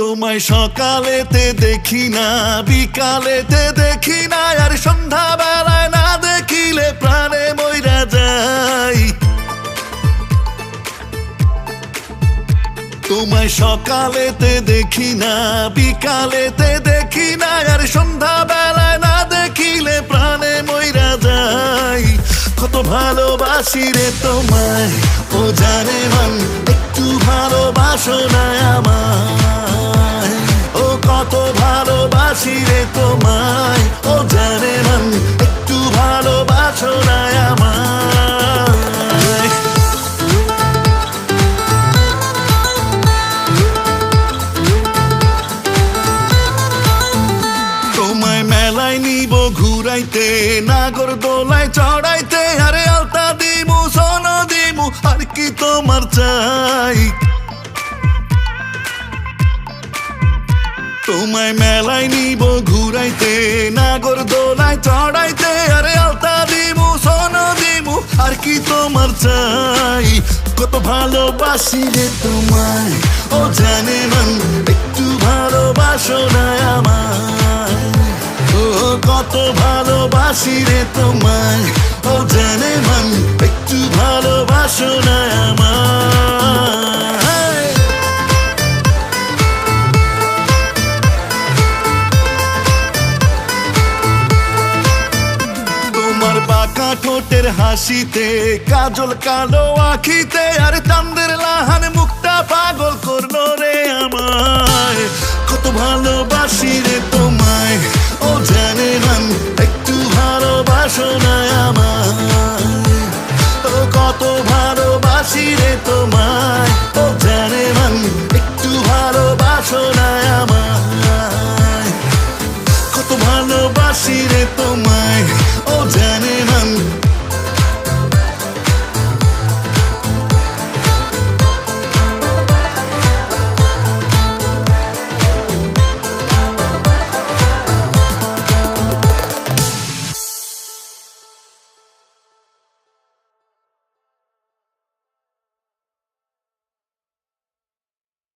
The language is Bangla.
তোমায় সকালেতে দেখি না, বিকালেতে দেখি না, আর সন্ধ্যা বেলায় না দেখিলে প্রাণে মইরা যাই। তোমায় সকালেতে দেখি না, বিকালেতে দেখি না, আর সন্ধ্যা বেলায় না দেখিলে প্রাণে মইরা যাই। কত ভালোবাসি রে তোমায়, ও জানে মন, একটু ভালোবাসো না কত ভালোবাসি রে তোমায়। ও জানে মন একটু ভালোবাসো না আমায়। তোমায় মেলায় নিব ঘুরাইতে, নাগর দোলায় চড়াইতে, আরে আলতা দিমু, সোন দিমু, আর কি তোমার চাই? তোমায় মেলায় নিব ঘুরাইতে, নাগর দোলায় চড়াইতে, আরে আলতা দিমু, সোন দিমু, আর কি তোমার চাই? কত ভালোবাসি রে তোমায়, ও জানে মন, একটু ভালোবাসো না আমায়। ও, কত ভালোবাসি রে তোমায়, ও জানে মন, একটু ভালোবাসো না তোমার বাঁকা ঠোঁটের হাসিতে, কাজল কালো আখিতে, আর চান্দের লাহান মুখটা পাগল করল রে আমায়। কত ভালোবাসি রে তোমায়, ও জানে মান একটু ভালোবাসো না আমায়। ও কত ভালোবাসি রে তোমায়, ও জানে মান একটু ভালোবাসো না আমায়। কত ভালোবাসি রে তোমায়